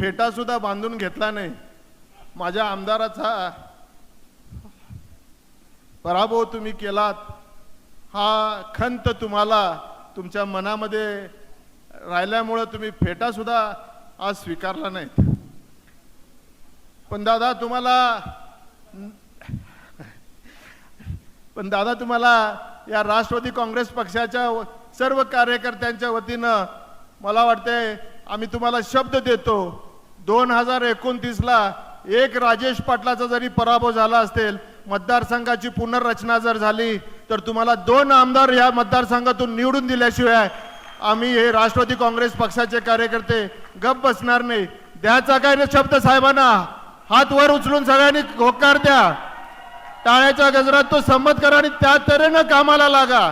फेटासुद्धा बांधून घेतला नाही. माझ्या आमदाराचा पराभव तुम्ही केलात. हा खंत तुम्हाला तुमच्या मनामध्ये राहिल्यामुळं तुम्ही फेटासुद्धा आज स्वीकारला नाहीत. पण दादा तुम्हाला पण दादा तुम्हाला या राष्ट्रवादी काँग्रेस पक्षाच्या सर्व कार्यकर्त्यांच्या वतीनं मला वाटते आम्ही तुम्हाला शब्द देतो. दोन हजार एकोणतीसला एक राजेश पाटलाचा जरी पराभव झाला असेल मतदारसंघाची पुनर्रचना जर झाली तर तुम्हाला दोन आमदार या मतदारसंघातून निवडून दिल्याशिवाय आम्ही हे राष्ट्रवादी काँग्रेस पक्षाचे कार्यकर्ते गप बसणार नाही. द्याचा काय शब्द साहेबांना? हात वर उचलून सगळ्यांनी होकार द्या. टाळ्याच्या गजरात तो संमत करा आणि त्या तऱ्हेनं कामाला लागा.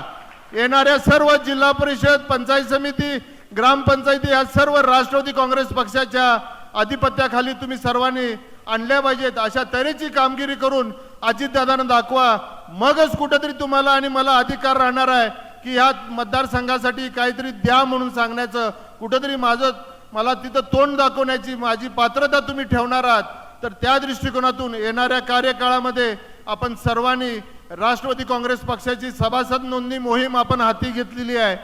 येणाऱ्या सर्व जिल्हा परिषद पंचायत समिती ग्रामपंचायती या सर्व राष्ट्रवादी काँग्रेस पक्षाच्या आधिपत्याखाली तुम्ही सर्वांनी आणल्या पाहिजेत. अशा तऱ्हेची कामगिरी करून अजितदादांना दाखवा. मगच कुठंतरी तुम्हाला आणि मला अधिकार राहणार आहे की ह्या मतदारसंघासाठी काहीतरी द्या म्हणून सांगण्याचं कुठंतरी माझं मला तिथं तोंड दाखवण्याची माझी पात्रता तुम्ही ठेवणार आहात. तर त्या दृष्टिकोनातून येणाऱ्या कार्यकाळामध्ये आपण सर्वांनी राष्ट्रवादी काँग्रेस पक्षाची सभासद नोंदणी मोहीम आपण हाती घेतलेली आहे.